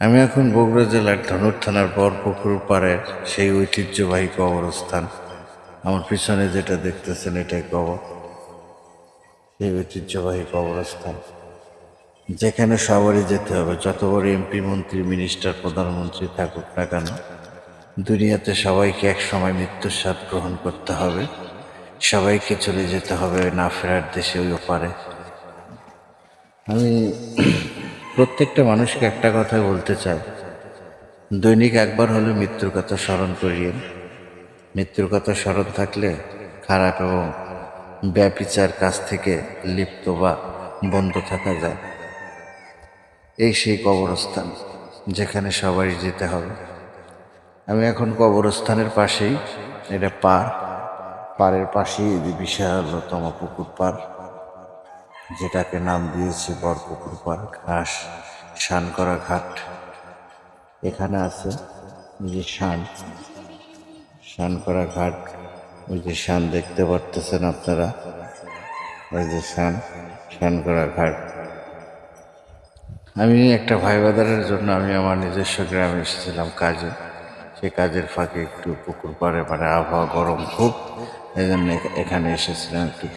আমি এখন বগুড়া জেলার ধনুর থানার বরপুকুর পাড়ের সেই ঐতিহ্যবাহী কবরস্থান। আমার পিছনে যেটা দেখতেছেন, এটাই কবর। সেই ঐতিহ্যবাহী কবরস্থান। যেখানে সবারই যেতে হবে। যত বড় এমপি, মন্ত্রী, মিনিস্টার, প্রধানমন্ত্রী থাকুক না কেন, দুনিয়াতে সবাইকে এক সময় মৃত্যুর স্বাদ গ্রহণ করতে হবে। সবাইকে চলে যেতে হবে না ফেরার দেশে, ওই ওপারে। আমি প্রত্যেকটা মানুষকে একটা কথা বলতে চাই। দৈনিক একবার হলে মৃত্যুর কথা স্মরণ করিয়ে মৃত্যুর কথা স্মরণ থাকলে খারাপ এবং ব্যাপিচার কাছ থেকে লিপ্ত বা বন্ধ থাকা যায়। এই সেই কবরস্থান যেখানে সবারই যেতে হবে। আমি এখন কবরস্থানের পাশেই, এটা পার। পাড়ের পাশেই বিশালতম পুকুর পাড় যেটাকে নাম দিয়েছে বরপুকুর পাড় ঘাস শান করা ঘাট এখানে আছে যে শান। শান করা ঘাট ওই যে শান দেখতে পারতেছেন আপনারা? ওই যে শান শান করা ঘাট আমি একটা ভাই বাদারের জন্য আমি আমার নিজস্ব গ্রামে এসেছিলাম কাজে। সে কাজের ফাঁকে একটু পুকুর পাড়ে মানে আবহাওয়া গরম খুব এই জন্য এখানে এসেছিলাম একটু